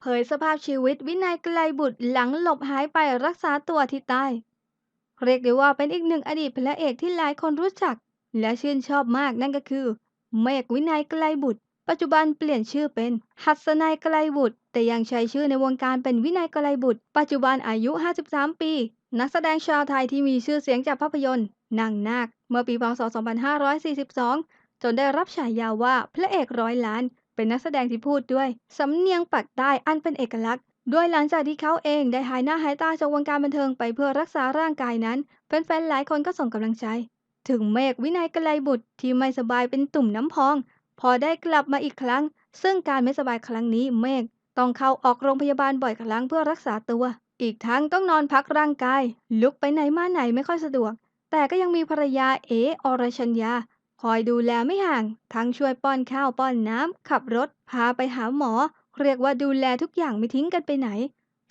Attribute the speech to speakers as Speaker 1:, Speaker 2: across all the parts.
Speaker 1: เผยสภาพชีวิตวินัยไกลบุตรหลังหลบหายไปรักษาตัวที่ใต้ เรียกได้ว่าเป็นอีกหนึ่งอดีตพระเอกที่หลายคนรู้จัก และชื่นชอบมากนั่นก็คือ เมฆวินัยไกลบุตร ปัจจุบันเปลี่ยนชื่อเป็น หัสนัยไกลบุตร แต่ยังใช้ชื่อในวงการเป็นวินัยไกลบุตร ปัจจุบันอายุ 53 ปี นักแสดงชาวไทยที่มีชื่อเสียงจากภาพยนตร์นางนาค เมื่อปีพศ 2542 จนได้รับฉายาว่าพระเอกร้อยล้าน เป็นนักแสดงที่พูดด้วย สำเนียงปากใต้อันเป็นเอกลักษณ์ ด้วยหลังจากที่เขาเองได้หายหน้าหายตาจากวงการบันเทิงไปเพื่อรักษาร่างกายนั้นแฟนๆหลายคนก็ส่งกำลังใจ ถึงเมฆวินัยไกลบุตรที่ไม่สบายเป็นตุ่มน้ำพอง พอได้กลับมาอีกครั้ง ซึ่งการไม่สบายครั้งนี้เมฆต้องเข้าออกโรงพยาบาลบ่อยครั้งเพื่อรักษาตัว อีกทั้งต้องนอนพักร่างกาย ลุกไปไหนมาไหนไม่ค่อยสะดวก แต่ก็ยังมีภรรยาเออรชัญญา คอยดูแลไม่ห่าง ทั้งช่วยป้อนข้าวป้อนน้ำ ขับรถ พาไปหาหมอ เรียกว่าดูแลทุกอย่างไม่ทิ้งกันไปไหน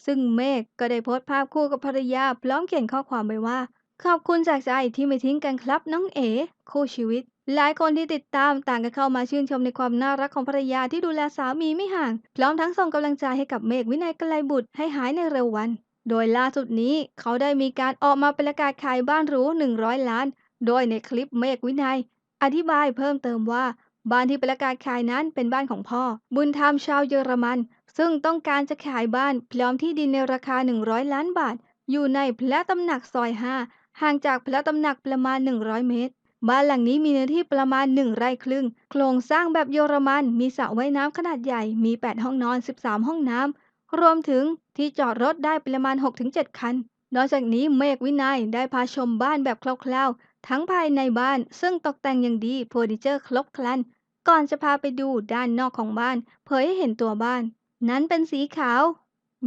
Speaker 1: ซึ่งเมฆก็ได้โพสต์ภาพคู่กับภรรยาพร้อมเขียนข้อความไว้ว่า ขอบคุณจากใจที่ไม่ทิ้งกันครับน้องเอ๋คู่ชีวิต หลายคนที่ติดตามต่างก็เข้ามาชื่นชมในความน่ารักของภรรยาที่ดูแลสามีไม่ห่าง พร้อมทั้งส่งกำลังใจให้กับเมฆวินัยไกลบุตรให้หายในเร็ววัน โดยล่าสุดนี้เขาได้มีการออกมาประกาศขายบ้านหรู100 ล้าน โดยในคลิปเมฆวินัย อธิบายเพิ่มเติมว่า บ้านที่ประกาศขายนั้นเป็นบ้านของพ่อ บุญธรรมชาวเยอรมัน ซึ่งต้องการจะขายบ้านพร้อมที่ดินในราคา 100 ล้านบาท อยู่ในพระตำหนักซอย 5 ห่างจากพระตำหนักประมาณ 100 เมตร บ้านหลังนี้มีเนื้อที่ประมาณ 1 ไร่ครึ่ง โครงสร้างแบบเยอรมัน มีสระว่ายน้ำขนาดใหญ่ มี 8 ห้องนอน 13 ห้องน้ำ รวมถึงที่จอดรถได้ประมาณ 6-7 คันนอกจากนี้เมฆวินัยได้พาชมบ้านแบบคร่าวๆ ทั้งภายในบ้านซึ่งตกแต่งอย่างดีเฟอร์นิเจอร์ครบครัน ก่อนจะพาไปดูด้านนอกของบ้าน เผยให้เห็นตัวบ้าน นั้นเป็นสีขาว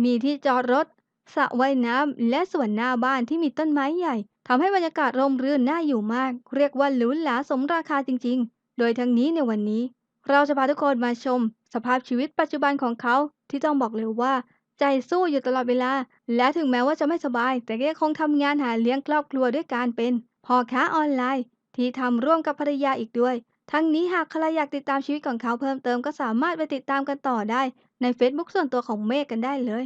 Speaker 1: มีที่จอดรถสระว่ายน้ำและส่วนหน้าบ้านที่มีต้นไม้ใหญ่ทำให้บรรยากาศร่มรื่นน่าอยู่มาก เรียกว่าหรูหราสมราคาจริง ๆ โดยทั้งนี้ในวันนี้ เราจะพาทุกคนมาชม สภาพชีวิตปัจจุบันของเขาที่ต้องบอกเลยว่า ใจสู้อยู่ตลอดเวลา และถึงแม้ว่าจะไม่สบาย แต่ก็ยังคงทำงานหาเลี้ยงครอบครัวด้วยการเป็น พ่อค้าออนไลน์ ที่ทำร่วมกับภรรยาอีกด้วย ทั้งนี้หากใครอยากติดตามชีวิตของเขาเพิ่มเติมก็สามารถไปติดตามกันต่อได้ใน Facebook ส่วนตัวของเมฆกันได้เลย